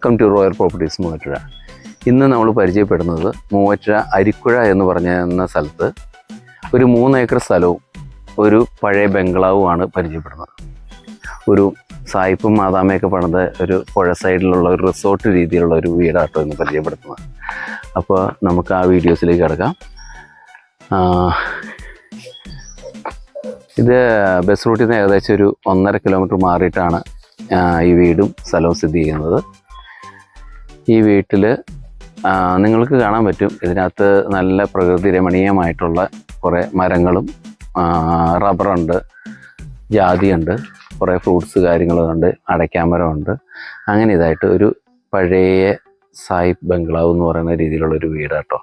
Welcome to royal properties Muvattupuzha ഇന്ന് നമ്മൾ പരിചയപ്പെടുന്നത് മൂവാറ്റുഴ അരിക്കുഴ എന്ന് പറഞ്ഞ സ്ഥലത്ത് ഒരു മൂന്ന് ഏക്കർ സ്ഥലവും ഒരു പഴയ ബംഗ്ലാവുമാണ് പരിചയപ്പെടുന്നത്. ഒരു സായിപ്പും മാതാമയൊക്കെ പണിത് ഒരു പുഴ സൈഡിലുള്ള ഒരു റിസോർട്ട് രീതിയിലുള്ള ഒരു വീടാട്ടോ എന്ന് പരിചയപ്പെടുത്തുന്നത്. അപ്പോൾ നമുക്ക് ആ വീഡിയോസിലേക്ക് കിടക്കാം. ഇത് ബസ് റൂട്ടിൽ നിന്ന് ഏകദേശം ഒരു ഒന്നര കിലോമീറ്റർ മാറിയിട്ടാണ് ഈ വീടും സ്ഥലവും സ്ഥിതി ചെയ്യുന്നത്. ഈ വീട്ടിൽ നിങ്ങൾക്ക് കാണാൻ പറ്റും. ഇതിനകത്ത് നല്ല പ്രകൃതി രമണീയമായിട്ടുള്ള കുറേ മരങ്ങളും റബ്ബറുണ്ട് ജാതിയുണ്ട് കുറേ ഫ്രൂട്ട്സ് കാര്യങ്ങളുണ്ട് അടയ്ക്കാമരമുണ്ട്. അങ്ങനെ ഇതായിട്ട് ഒരു പഴയ സായിബ് ബംഗ്ലാവ് എന്ന് പറയുന്ന രീതിയിലുള്ള ഒരു കേട്ടോ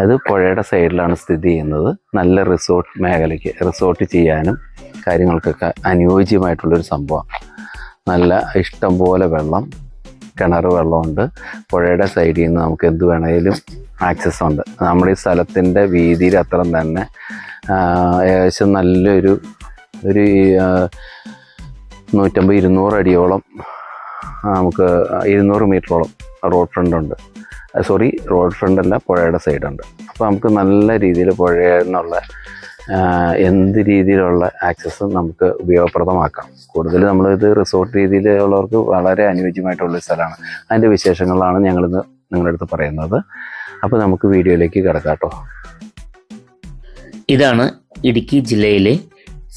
അത് പുഴയുടെ സൈഡിലാണ് സ്ഥിതി ചെയ്യുന്നത്. നല്ല റിസോർട്ട് മേഖലയ്ക്ക് റിസോർട്ട് ചെയ്യാനും കാര്യങ്ങൾക്കൊക്കെ അനുയോജ്യമായിട്ടുള്ളൊരു സംഭവം. നല്ല ഇഷ്ടം പോലെ വെള്ളം കിണർ വെള്ളമുണ്ട്. പുഴയുടെ സൈഡിൽ നിന്ന് നമുക്ക് എന്ത് വേണേലും ആക്സസ് ഉണ്ട്. നമ്മുടെ ഈ സ്ഥലത്തിന്റെ വീതിയിൽ അത്രയും തന്നെ ഏകദേശം നല്ലൊരു ഒരു നൂറ്റമ്പത് ഇരുന്നൂറ് അടിയോളം നമുക്ക് ഇരുന്നൂറ് മീറ്ററോളം റോഡ് ഫ്രണ്ട് ഉണ്ട്. സോറി റോഡ് ഫ്രണ്ട് അല്ല പുഴയുടെ സൈഡുണ്ട് അപ്പോൾ നമുക്ക് നല്ല രീതിയിൽ പുഴയിൽ നിന്നുള്ള എന്ത് രീതിയിലുള്ള ആക്സസ് നമുക്ക് ഉപയോഗപ്രദമാക്കാം. കൂടുതൽ നമ്മളിത് റിസോർട്ട് രീതിയിലുള്ളവർക്ക് വളരെ അനുയോജ്യമായിട്ടുള്ള സ്ഥലമാണ്. അതിന്റെ വിശേഷങ്ങളാണ് ഞങ്ങളിന്ന് നിങ്ങളുടെ അടുത്ത് പറയുന്നത്. അപ്പോൾ നമുക്ക് വീഡിയോയിലേക്ക് കിടക്കാം ഇതാണ് ഇടുക്കി ജില്ലയിലെ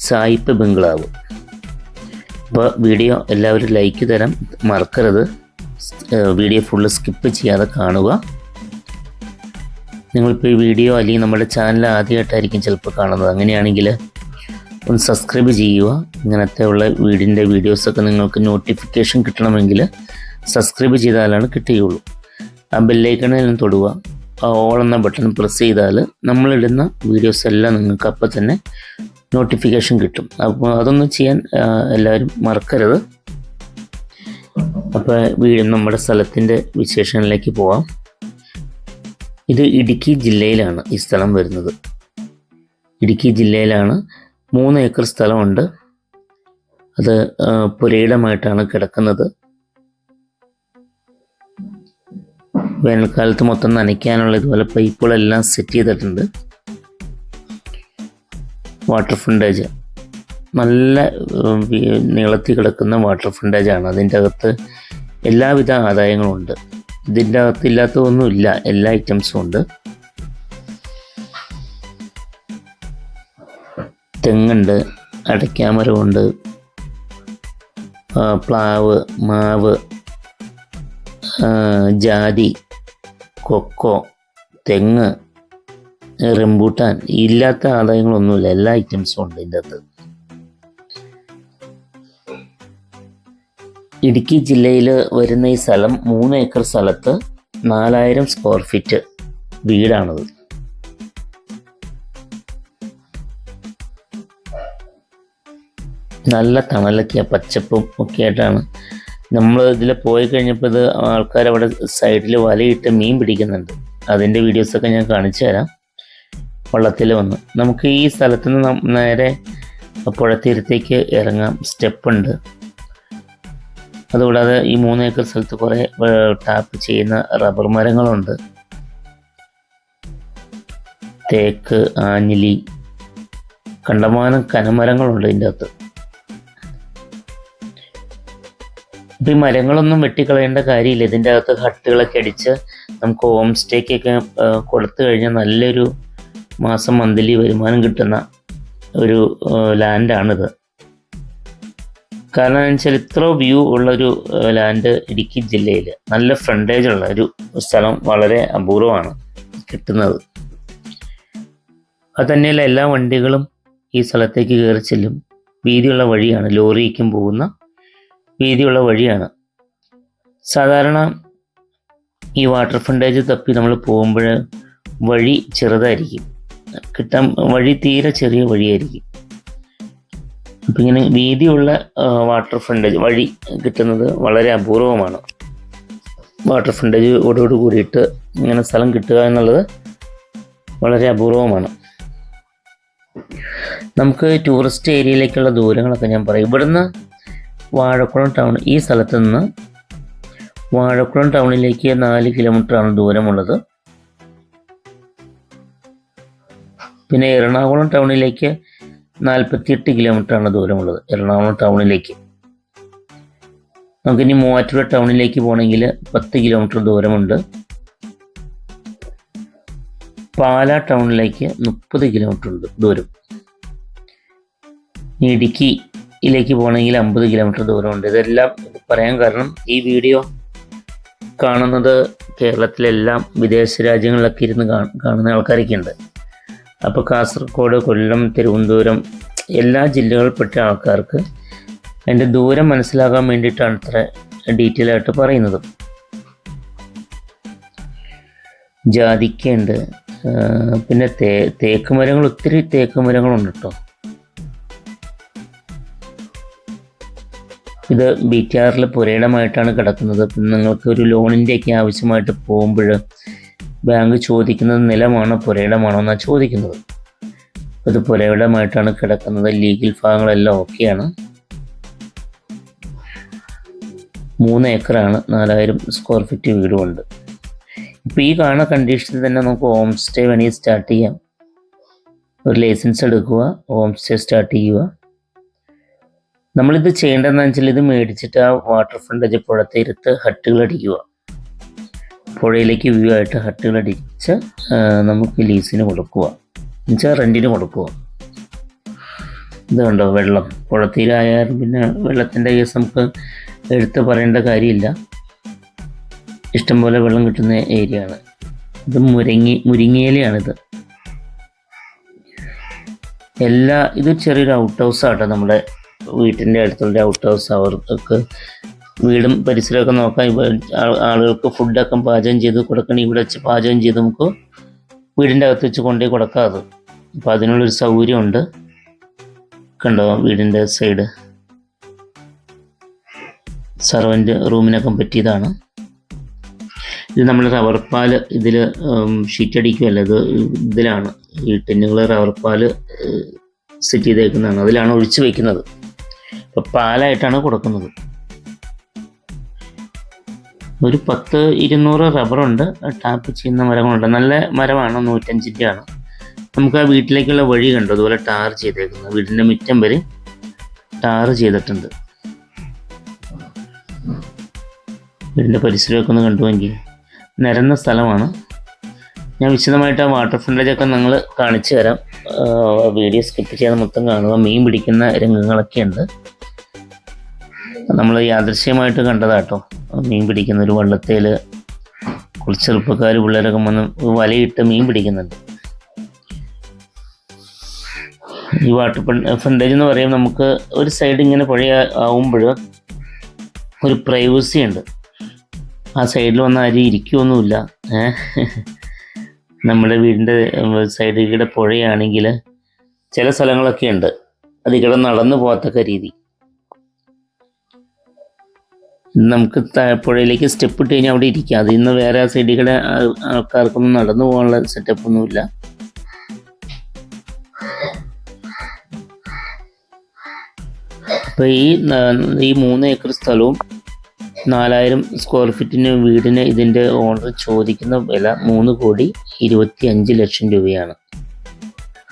സായിപ്പ് ബംഗ്ലാവ്. അപ്പോൾ വീഡിയോ എല്ലാവരും ലൈക്ക് തരാൻ മറക്കരുത്. വീഡിയോ ഫുള്ള് സ്കിപ്പ് ചെയ്യാതെ കാണുക. നിങ്ങളിപ്പോൾ ഈ വീഡിയോ അല്ലെങ്കിൽ നമ്മുടെ ചാനൽ ആദ്യമായിട്ടായിരിക്കും ചിലപ്പോൾ കാണുന്നത്. അങ്ങനെയാണെങ്കിൽ ഒന്ന് സബ്സ്ക്രൈബ് ചെയ്യുക. ഇങ്ങനത്തെ ഉള്ള വീടിന്റെ വീഡിയോസൊക്കെ നിങ്ങൾക്ക് നോട്ടിഫിക്കേഷൻ കിട്ടണമെങ്കിൽ സബ്സ്ക്രൈബ് ചെയ്താലാണ് കിട്ടുകയുള്ളൂ ആ ബെല്ലൈക്കണിലും തൊടുക. ആ ഓൾ എന്ന ബട്ടൺ പ്രസ് ചെയ്താൽ നമ്മളിടുന്ന വീഡിയോസ് എല്ലാം നിങ്ങൾക്ക് അപ്പം തന്നെ നോട്ടിഫിക്കേഷൻ കിട്ടും. അപ്പോൾ അതൊന്നും ചെയ്യാൻ എല്ലാവരും മറക്കരുത്. അപ്പോൾ വീട് നമ്മുടെ സ്ഥലത്തിന്റെ വിശേഷങ്ങളിലേക്ക് പോവാം. ഇത് ഇടുക്കി ജില്ലയിലാണ് ഈ സ്ഥലം വരുന്നത്. ഇടുക്കി ജില്ലയിലാണ് മൂന്ന് ഏക്കർ സ്ഥലമുണ്ട്. അത് പുരയിടമായിട്ടാണ് കിടക്കുന്നത്. വേനൽക്കാലത്ത് മൊത്തം നനയ്ക്കാനുള്ള ഇതുപോലെ പൈപ്പുകളെല്ലാം സെറ്റ് ചെയ്തിട്ടുണ്ട്. Water frontage. നല്ല നീളത്തിൽ കിടക്കുന്ന വാട്ടർ ഫ്രണ്ടേജ് ആണ് അതിന്റെ അകത്ത് എല്ലാവിധ ആദായങ്ങളും ഉണ്ട്. ഇതിന്റെ അകത്ത് ഇല്ലാത്തതൊന്നുമില്ല എല്ലാ ഐറ്റംസും ഉണ്ട്. തെങ്ങുണ്ട് അടയ്ക്കാമരമുണ്ട് പ്ലാവ് മാവ് ജാതി കൊക്കോ തെങ്ങ് റംബൂട്ടാൻ ഇല്ലാത്ത ആദായങ്ങളൊന്നുമില്ല. എല്ലാ ഐറ്റംസും ഉണ്ട് ഇതിന്റെ അകത്ത്. ഇടുക്കി ജില്ലയിൽ വരുന്ന ഈ സ്ഥലം മൂന്ന് ഏക്കർ സ്ഥലത്ത് നാലായിരം സ്ക്വയർ ഫീറ്റ് വീടാണത്. നല്ല തണലൊക്കെ പച്ചപ്പും ഒക്കെ ആയിട്ടാണ് നമ്മൾ ഇതിൽ പോയി കഴിഞ്ഞപ്പോൾ ഇത് ആൾക്കാർ അവിടെ സൈഡിൽ വലയിട്ട് മീൻ പിടിക്കുന്നുണ്ട്. അതിന്റെ വീഡിയോസൊക്കെ ഞാൻ കാണിച്ചു തരാം. വള്ളത്തിൽ വന്ന്. നമുക്ക് ഈ സ്ഥലത്ത് നിന്ന് നം- നേരെ പുഴത്തീരത്തേക്ക് ഇറങ്ങാം. സ്റ്റെപ്പ് ഉണ്ട് അതുകൂടാതെ ഈ മൂന്ന് ഏക്കർ സ്ഥലത്ത് കുറേ ടാപ്പ് ചെയ്യുന്ന റബ്ബർ മരങ്ങളുണ്ട്. തേക്ക് ആഞ്ഞിലി കണ്ടമാനം കനമരങ്ങളുണ്ട് ഇതിന്റെ അകത്ത് ഇപ്പം ഈ മരങ്ങളൊന്നും വെട്ടിക്കളയേണ്ട കാര്യമില്ല. ഇതിന്റെ അകത്ത് ഹട്ടുകളൊക്കെ അടിച്ച് നമുക്ക് ഹോം സ്റ്റേക്കൊക്കെ കൊടുത്തു കഴിഞ്ഞാൽ നല്ലൊരു മാസം മന്തിലി വരുമാനം കിട്ടുന്ന ഒരു ലാൻഡാണിത് കാരണം വെച്ചാൽ ഇത്ര വ്യൂ ഉള്ളൊരു ലാൻഡ് ഇടുക്കി ജില്ലയിൽ നല്ല ഫ്രണ്ടേജ് ഉള്ള ഒരു സ്ഥലം വളരെ അപൂർവമാണ് കിട്ടുന്നത്. അത് തന്നെയല്ല എല്ലാ വണ്ടികളും ഈ സ്ഥലത്തേക്ക് കയറി ചെല്ലും. വീതിയുള്ള വഴിയാണ് ലോറിക്കും പോകുന്ന വീതിയുള്ള വഴിയാണ്. സാധാരണ ഈ വാട്ടർ ഫ്രണ്ടേജ് തപ്പി നമ്മൾ പോകുമ്പോൾ വഴി ചെറുതായിരിക്കും. കിട്ടാൻ വഴി തീരെ ചെറിയ വഴിയായിരിക്കും. അപ്പം ഇങ്ങനെ വീതിയുള്ള വാട്ടർ ഫ്രണ്ടേജ് വഴി കിട്ടുന്നത് വളരെ അപൂർവമാണ്. വാട്ടർ ഫ്രണ്ടേജ് ഓടോട് കൂടിയിട്ട് ഇങ്ങനെ സ്ഥലം കിട്ടുക എന്നുള്ളത് വളരെ അപൂർവമാണ്. നമുക്ക് ടൂറിസ്റ്റ് ഏരിയയിലേക്കുള്ള ദൂരങ്ങളൊക്കെ ഞാൻ പറയും. ഇവിടുന്ന് വാഴക്കുളം ടൗൺ ഈ സ്ഥലത്ത് നിന്ന് വാഴക്കുളം ടൗണിലേക്ക് നാല് കിലോമീറ്ററാണ് ദൂരമുള്ളത്. പിന്നെ എറണാകുളം ടൗണിലേക്ക് നാൽപ്പത്തിയെട്ട് കിലോമീറ്ററാണ് ദൂരമുള്ളത്. എറണാകുളം ടൗണിലേക്ക്. നമുക്കിനി മൂവാറ്റുപുഴ ടൗണിലേക്ക് പോകണമെങ്കിൽ പത്ത് കിലോമീറ്റർ ദൂരമുണ്ട്. പാലാ ടൗണിലേക്ക് മുപ്പത് കിലോമീറ്റർ ഉണ്ട് ദൂരം. ഇടുക്കിയിലേക്ക് പോകണമെങ്കിൽ അമ്പത് കിലോമീറ്റർ ദൂരമുണ്ട്. ഇതെല്ലാം പറയാൻ കാരണം ഈ വീഡിയോ കാണുന്നത് കേരളത്തിലെല്ലാം വിദേശ രാജ്യങ്ങളിലൊക്കെ ഇരുന്ന് കാണുന്ന ആൾക്കാരൊക്കെ ഉണ്ട് അപ്പോൾ കാസർഗോഡ് കൊല്ലം തിരുവനന്തപുരം എല്ലാ ജില്ലകളിൽപ്പെട്ട ആൾക്കാർക്ക് അതിന്റെ ദൂരം മനസ്സിലാകാൻ വേണ്ടിയിട്ടാണ് ഇത്ര ഡീറ്റെയിൽ ആയിട്ട് പറയുന്നത്. ജാതിക്കയുണ്ട് പിന്നെ തേ തേക്ക് മരങ്ങൾ ഒത്തിരി തേക്ക് മരങ്ങളുണ്ട് കേട്ടോ ഇത് ബി ടി ആറിൽ പുരയിടമായിട്ടാണ് കിടക്കുന്നത്. നിങ്ങൾക്ക് ഒരു ലോണിന്റെയൊക്കെ ആവശ്യമായിട്ട് പോകുമ്പോൾ ബാങ്ക് ചോദിക്കുന്നത് നിലമാണോ പുരയിടമാണോ എന്നാണ് ചോദിക്കുന്നത്. അത് പുരയിടമായിട്ടാണ് കിടക്കുന്നത്. ലീഗൽ ഭാഗങ്ങളെല്ലാം ഓക്കെയാണ്. മൂന്ന് ഏക്കറാണ് നാലായിരം സ്ക്വയർ ഫീറ്റ് വീടുമുണ്ട് ഇപ്പോൾ ഈ കാണുന്ന കണ്ടീഷനിൽ തന്നെ നമുക്ക് ഹോം സ്റ്റേ വേണമെങ്കിൽ സ്റ്റാർട്ട് ചെയ്യാം. ഒരു ലൈസൻസ് എടുക്കുക ഹോം സ്റ്റേ സ്റ്റാർട്ട് ചെയ്യുക. നമ്മളിത് ചെയ്യേണ്ടതെന്ന് വെച്ചാൽ ഇത് മേടിച്ചിട്ട് ആ വാട്ടർ ഫ്രണ്ട് പുഴത്തെ ഇരുത്ത് ഹട്ടുകൾ അടിക്കുക പുഴയിലേക്ക് വ്യൂ ആയിട്ട് ഹട്ടുകൾ അടിച്ച് നമുക്ക് ലീസിന് കൊടുക്കുക. എന്നുവെച്ചാൽ റെന്റിന് കൊടുക്കുക. ഇതുണ്ടോ വെള്ളം. പുഴത്തീരായാലും പിന്നെ വെള്ളത്തിന്റെ കേസ് നമുക്ക് എടുത്ത് പറയേണ്ട കാര്യമില്ല. ഇഷ്ടംപോലെ വെള്ളം കിട്ടുന്ന ഏരിയ ആണ് ഇത് മുരങ്ങി മുരിങ്ങയിലയാണിത്. എല്ലാ ഇത് ചെറിയൊരു ഔട്ട് ഹൗസ് ആട്ടോ. നമ്മുടെ വീട്ടിന്റെ അടുത്തുള്ള ഔട്ട് ഹൗസ് അവർക്ക് വീടും പരിസരമൊക്കെ നോക്കാൻ ആളുകൾക്ക് ഫുഡൊക്കെ പാചകം ചെയ്ത് കൊടുക്കണം. ഇവിടെ വെച്ച് പാചകം ചെയ്ത് നമുക്ക് വീടിന്റെ അകത്ത് വെച്ച് കൊണ്ടുപോയി കൊടുക്കാം അത്. അപ്പോൾ അതിനുള്ളൊരു സൗകര്യമുണ്ട്. കണ്ടോ വീടിന്റെ സൈഡ്? സർവന്റ് റൂമിനൊക്കെ പറ്റിയതാണ് ഇത് നമ്മൾ റബ്ബർ പാൽ ഇതിൽ ഷീറ്റ് അടിക്കുമല്ല ഇത് ഇതിലാണ്. ഈ ടെന്നുകൾ റബ്ബർ പാൽ സെറ്റ് ചെയ്തേക്കുന്നതാണ്. അതിലാണ് ഒഴിച്ച് വെക്കുന്നത്. അപ്പോൾ പാലായിട്ടാണ് കൊടുക്കുന്നത്. ഒരു പത്ത് ഇരുന്നൂറ് റബ്ബറുണ്ട്. ടാപ്പ് ചെയ്യുന്ന മരങ്ങളുണ്ട്. നല്ല മരമാണ് നൂറ്റഞ്ചിന്റെ ആണ് നമുക്ക് ആ വീട്ടിലേക്കുള്ള വഴി കണ്ടു. അതുപോലെ ടാർ ചെയ്തേക്കുന്നത് വീടിന്റെ മുറ്റം വരെ ടാർ ചെയ്തിട്ടുണ്ട്. വീടിന്റെ പരിസരമൊക്കെ ഒന്ന് കണ്ടുവെങ്കിൽ നിരന്ന സ്ഥലമാണ്. ഞാൻ വിശദമായിട്ട് ആ വാട്ടർ ഫ്രണ്ടേജൊക്കെ നിങ്ങൾ കാണിച്ചു തരാം. വീഡിയോ സ്കിപ്പ് ചെയ്യാതെ മൊത്തം കാണുക. മീൻ പിടിക്കുന്ന രംഗങ്ങളൊക്കെ ഉണ്ട് നമ്മൾ യാദൃശ്യമായിട്ട് കണ്ടതാട്ടോ. മീൻ പിടിക്കുന്ന ഒരു വള്ളത്തേൽ കുറച്ച് ചെറുപ്പക്കാർ പിള്ളേരൊക്കെ വന്ന് വലയിട്ട് മീൻ പിടിക്കുന്നുണ്ട്. ഈ വാട്ടർ ഫ്രണ്ടേജ് എന്ന് പറയുമ്പോൾ നമുക്ക് ഒരു സൈഡ് ഇങ്ങനെ പുഴ ആവുമ്പോൾ ഒരു പ്രൈവസി ഉണ്ട്. ആ സൈഡിൽ വന്ന ആരും ഇരിക്കുമൊന്നുമില്ല നമ്മുടെ വീടിന്റെ സൈഡിൽ പുഴയാണെങ്കിൽ ചില സ്ഥലങ്ങളൊക്കെ ഉണ്ട്. അതിൽ കൂടെ നടന്നു പോകത്തക്ക രീതി. നമുക്ക് താഴെപ്പുഴയിലേക്ക് പുഴയിലേക്ക് സ്റ്റെപ്പ് ഇട്ട് കഴിഞ്ഞാൽ അവിടെ ഇരിക്കാം. അതിൽ നിന്ന് വേറെ ആ- ആൾക്കാർക്കൊന്നും നടന്നു പോകാനുള്ള സെറ്റപ്പ് ഒന്നുമില്ല. അപ്പോൾ ഈ ഈ മൂന്ന് ഏക്കർ സ്ഥലവും നാലായിരം സ്ക്വയർ ഫീറ്റിന് വീടിന് ഇതിന്റെ ഓണർ ചോദിക്കുന്ന വില മൂന്ന് കോടി ഇരുപത്തി അഞ്ച് ലക്ഷം രൂപയാണ്.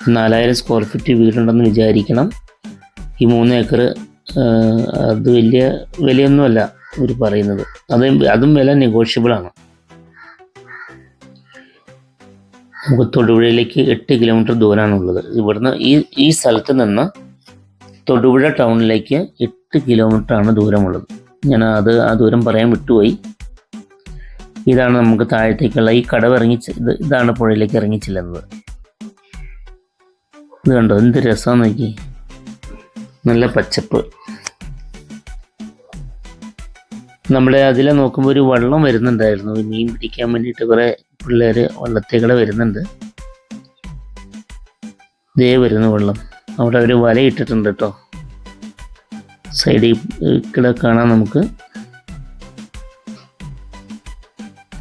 നാലായിരം സ്ക്വയർ ഫീറ്റ് വീടുണ്ടെന്ന് വിചാരിക്കണം. ഈ മൂന്ന് ഏക്കർ അത് വലിയ വിലയൊന്നുമല്ല. ഇവർ പറയുന്നത്. അത് അതും വില നെഗോഷ്യബിളാണ് നമുക്ക് തൊടുപുഴയിലേക്ക് എട്ട് കിലോമീറ്റർ ദൂരമാണുള്ളത് ഇവിടുന്ന് ഈ ഈ സ്ഥലത്ത് നിന്ന് തൊടുപുഴ ടൗണിലേക്ക് എട്ട് കിലോമീറ്റർ ആണ് ദൂരമുള്ളത്. ഞാൻ അത് ആ ദൂരം പറയാൻ വിട്ടുപോയി. ഇതാണ് നമുക്ക് താഴത്തേക്കുള്ള ഈ കടവ് ഇറങ്ങി ഇത് ഇതാണ് പുഴയിലേക്ക് ഇറങ്ങി ചെല്ലുന്നത്. ഇത് കണ്ടോ എന്ത് രസമാണെന്ന് നോക്കി നല്ല പച്ചപ്പ്. നമ്മുടെ അതിലെ നോക്കുമ്പോൾ ഒരു വള്ളം വരുന്നുണ്ടായിരുന്നു. മീൻ പിടിക്കാൻ വേണ്ടിയിട്ട് കുറേ പിള്ളേർ വള്ളത്തേക്കൂടെ വരുന്നുണ്ട്. ദേ വരുന്നു വെള്ളം. അവിടെ ഒരു വല ഇട്ടിട്ടുണ്ട് കേട്ടോ സൈഡിൽ കൂടെ കാണാം നമുക്ക്.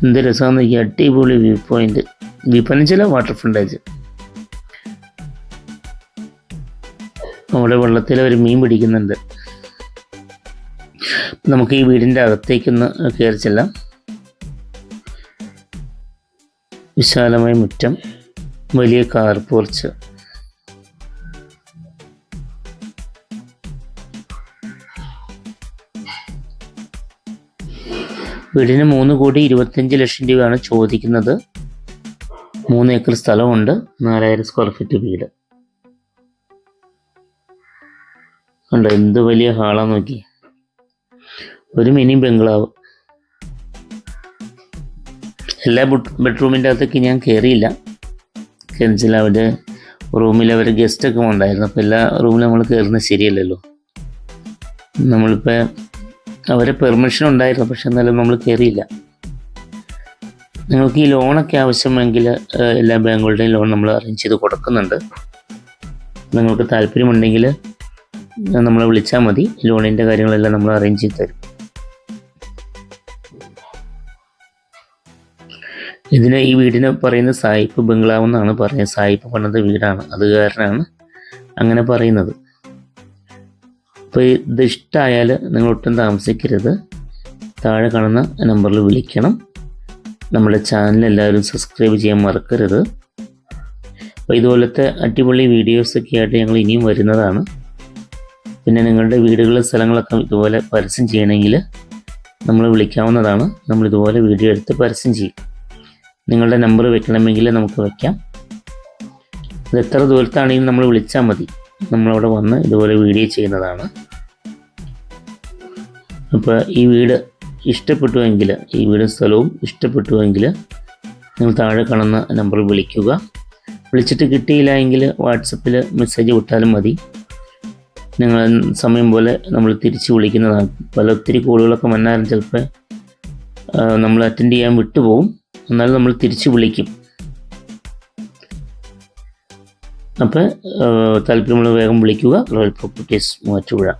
എന്ത് രസമാണെന്ന് നോക്കി അടിപൊളി വ്യൂ പോയിന്റ്. വ്യൂ ചില വാട്ടർ ഫ്രണ്ടേജ് അവിടെ വെള്ളത്തിൽ അവർ മീൻ പിടിക്കുന്നുണ്ട്. നമുക്ക് ഈ വീടിന്റെ അകത്തേക്കൊന്ന് കയറി ചെല്ലാം. വിശാലമായ മുറ്റം വലിയ കാർ പോർച്ച്. വീടിന് മൂന്ന് കോടി ഇരുപത്തഞ്ച് ലക്ഷം രൂപയാണ് ചോദിക്കുന്നത്. മൂന്ന് ഏക്കർ സ്ഥലമുണ്ട് നാലായിരം സ്ക്വയർ ഫീറ്റ് വീട്. കണ്ടോ എന്ത് വലിയ ഹാളാണ് നോക്കി ഒരു മിനി ബംഗ്ലാവ്. എല്ലാ ബെഡ്റൂമിന്റെ അകത്തേക്ക് ഞാൻ കയറിയില്ല കെഞ്ചിൽ അവിടെ റൂമിൽ അവർ ഗസ്റ്റൊക്കെ ഉണ്ടായിരുന്നു അപ്പോൾ എല്ലാ റൂമിലും നമ്മൾ കയറുന്നത് ശരിയല്ലല്ലോ. നമ്മളിപ്പോൾ അവരെ പെർമിഷൻ ഉണ്ടായിരുന്നു പക്ഷെ എന്നാലും നമ്മൾ കയറിയില്ല നിങ്ങൾക്ക് ഈ ലോണൊക്കെ ആവശ്യമെങ്കിൽ എല്ലാ ബാങ്കുകളുടെയും ലോൺ നമ്മൾ അറേഞ്ച് ചെയ്ത് കൊടുക്കുന്നുണ്ട്. നിങ്ങൾക്ക് താല്പര്യമുണ്ടെങ്കിൽ നമ്മളെ വിളിച്ചാൽ മതി. ലോണിന്റെ കാര്യങ്ങളെല്ലാം നമ്മൾ അറേഞ്ച് ചെയ്ത് തരും. ഇതിന് ഈ വീടിനെ പറയുന്ന സായിപ്പ് ബംഗ്ലാവ് എന്നാണ് പറയുന്നത്. സായിപ്പ് പണിത വീടാണ്. അത് കാരണമാണ് അങ്ങനെ പറയുന്നത്. അപ്പോൾ ഇത് ഇഷ്ടമായാൽ നിങ്ങൾ ഒട്ടും താമസിക്കരുത്. താഴെ കാണുന്ന നമ്പറിൽ വിളിക്കണം. നമ്മുടെ ചാനൽ എല്ലാവരും സബ്സ്ക്രൈബ് ചെയ്യാൻ മറക്കരുത്. അപ്പോൾ ഇതുപോലത്തെ അടിപൊളി വീഡിയോസൊക്കെ ആയിട്ട് ഞങ്ങൾ ഇനിയും വരുന്നതാണ്. പിന്നെ നിങ്ങളുടെ വീടുകളും സ്ഥലങ്ങളൊക്കെ ഇതുപോലെ പരസ്യം ചെയ്യണമെങ്കിൽ നമ്മൾ വിളിക്കാവുന്നതാണ്. നമ്മൾ ഇതുപോലെ വീഡിയോ എടുത്ത് പരസ്യം ചെയ്യും. നിങ്ങളുടെ നമ്പർ വെക്കണമെങ്കിൽ നമുക്ക് വയ്ക്കാം ഇത് എത്ര ദൂരത്താണെങ്കിലും നമ്മൾ വിളിച്ചാൽ മതി. നമ്മളവിടെ വന്ന് ഇതുപോലെ വീഡിയോ ചെയ്യുന്നതാണ്. അപ്പോൾ ഈ വീട് ഇഷ്ടപ്പെട്ടുവെങ്കിൽ ഈ വീടും സ്ഥലവും ഇഷ്ടപ്പെട്ടുവെങ്കിൽ നിങ്ങൾ താഴെ കാണുന്ന നമ്പർ വിളിക്കുക. വിളിച്ചിട്ട് കിട്ടിയില്ല എങ്കിൽ വാട്സപ്പിൽ മെസ്സേജ് വിട്ടാലും മതി. നിങ്ങൾ സമയം പോലെ നമ്മൾ തിരിച്ച് വിളിക്കുന്നതാണ്. പല ഒത്തിരി കോളുകളൊക്കെ വന്നാലും ചിലപ്പോൾ നമ്മൾ അറ്റൻഡ് ചെയ്യാൻ വിട്ടുപോകും. എന്നാലും നമ്മൾ തിരിച്ച് വിളിക്കും. അപ്പോൾ താല്പര്യമുള്ള വേഗം വിളിക്കുക. Royal properties Muvattupuzha.